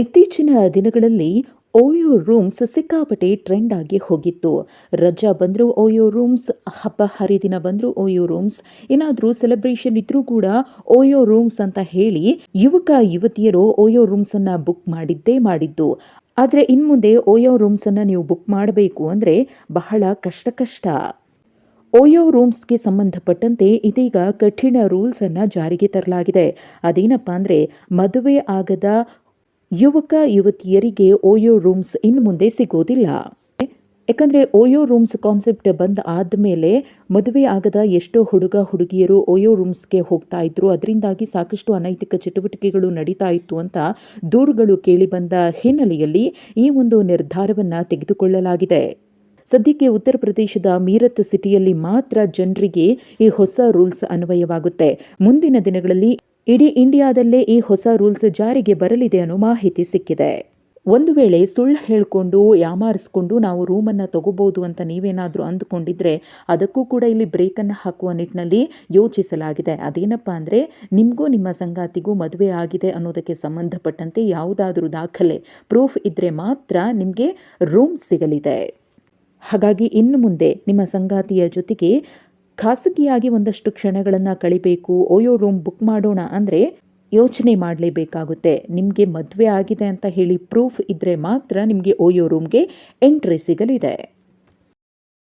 ಇತ್ತೀಚಿನ ದಿನಗಳಲ್ಲಿ OYO rooms ಸಿಕ್ಕಾಪಟ್ಟೆ ಟ್ರೆಂಡ್ ಆಗಿ ಹೋಗಿತ್ತು. ರಜಾ ಬಂದರೂ ಓಯೋ ರೂಮ್ಸ್, ಹಬ್ಬ ಹರಿದಿನ ಬಂದರೂ ಓಯೋ ರೂಮ್ಸ್, ಏನಾದರೂ ಸೆಲೆಬ್ರೇಷನ್ ಇದ್ರೂ ಕೂಡ ಓಯೋ ರೂಮ್ಸ್ ಅಂತ ಹೇಳಿ ಯುವಕ, ಯುವತಿಯರು ಓಯೋ ರೂಮ್ಸನ್ನು ಬುಕ್ ಮಾಡಿದ್ದೇ ಮಾಡಿದ್ದು. ಆದರೆ ಇನ್ಮುಂದೆ ಓಯೋ ರೂಮ್ಸನ್ನು ನೀವು ಬುಕ್ ಮಾಡಬೇಕು ಅಂದರೆ ಬಹಳ ಕಷ್ಟ ಕಷ್ಟ. ಓಯೋ ರೂಮ್ಸ್ಗೆ ಸಂಬಂಧಪಟ್ಟಂತೆ ಇದೀಗ ಕಠಿಣ ರೂಲ್ಸ್ ಅನ್ನ ಜಾರಿಗೆ ತರಲಾಗಿದೆ. ಅದೇನಪ್ಪ ಅಂದರೆ ಮದುವೆ ಆಗದ ಯುವಕ ಯುವತಿಯರಿಗೆ ಓಯೋ ರೂಮ್ಸ್ ಇನ್ನು ಮುಂದೆ ಸಿಗೋದಿಲ್ಲ ಯಾಕಂದರೆ ಓಯೋ ರೂಮ್ಸ್ ಕಾನ್ಸೆಪ್ಟ್ ಬಂದ ಆದಮೇಲೆ ಮದುವೆ ಆಗದ ಎಷ್ಟೋ ಹುಡುಗ ಹುಡುಗಿಯರು ಓಯೋ ರೂಮ್ಸ್ಗೆ ಹೋಗ್ತಾ ಇದ್ರು. ಅದರಿಂದಾಗಿ ಸಾಕಷ್ಟು ಅನೈತಿಕ ಚಟುವಟಿಕೆಗಳು ನಡೀತಾ ಇತ್ತು ಅಂತ ದೂರುಗಳು ಕೇಳಿಬಂದ ಹಿನ್ನೆಲೆಯಲ್ಲಿ ಈ ಒಂದು ನಿರ್ಧಾರವನ್ನು ತೆಗೆದುಕೊಳ್ಳಲಾಗಿದೆ. ಸದ್ಯಕ್ಕೆ ಉತ್ತರ ಪ್ರದೇಶದ ಮೀರತ್ ಸಿಟಿಯಲ್ಲಿ ಮಾತ್ರ ಜನರಿಗೆ ಈ ಹೊಸ ರೂಲ್ಸ್ ಅನ್ವಯವಾಗುತ್ತೆ. ಮುಂದಿನ ದಿನಗಳಲ್ಲಿ ಇಡೀ ಇಂಡಿಯಾದಲ್ಲೇ ಈ ಹೊಸ ರೂಲ್ಸ್ ಜಾರಿಗೆ ಬರಲಿದೆ ಅನ್ನೋ ಮಾಹಿತಿ ಸಿಕ್ಕಿದೆ. ಒಂದು ವೇಳೆ ಸುಳ್ಳು ಹೇಳಿಕೊಂಡು ಯಾಮಾರಿಸ್ಕೊಂಡು ನಾವು ರೂಮನ್ನು ತಗೋಬಹುದು ಅಂತ ನೀವೇನಾದರೂ ಅಂದುಕೊಂಡಿದ್ರೆ ಅದಕ್ಕೂ ಕೂಡ ಇಲ್ಲಿ ಬ್ರೇಕನ್ನು ಹಾಕುವ ನಿಟ್ಟಿನಲ್ಲಿ ಯೋಚಿಸಲಾಗಿದೆ. ಅದೇನಪ್ಪ ಅಂದರೆ ನಿಮಗೂ ನಿಮ್ಮ ಸಂಗಾತಿಗೂ ಮದುವೆ ಆಗಿದೆ ಅನ್ನೋದಕ್ಕೆ ಸಂಬಂಧಪಟ್ಟಂತೆ ಯಾವುದಾದ್ರೂ ದಾಖಲೆ, ಪ್ರೂಫ್ ಇದ್ದರೆ ಮಾತ್ರ ನಿಮಗೆ ರೂಮ್ ಸಿಗಲಿದೆ. ಹಾಗಾಗಿ ಇನ್ನು ಮುಂದೆ ನಿಮ್ಮ ಸಂಗಾತಿಯ ಜೊತೆಗೆ ಖಾಸಗಿಯಾಗಿ ಒಂದಷ್ಟು ಕ್ಷಣಗಳನ್ನು ಕಳಿಬೇಕು ಓಯೋ ರೂಮ್ ಬುಕ್ ಮಾಡೋಣ ಅಂದರೆ ಯೋಚನೆ ಮಾಡಲೇಬೇಕಾಗುತ್ತೆ. ನಿಮಗೆ ಮದುವೆ ಆಗಿದೆ ಅಂತ ಹೇಳಿ ಪ್ರೂಫ್ ಇದ್ದರೆ ಮಾತ್ರ ನಿಮಗೆ ಓಯೋ ರೂಮ್ಗೆ ಎಂಟ್ರಿ ಸಿಗಲಿದೆ.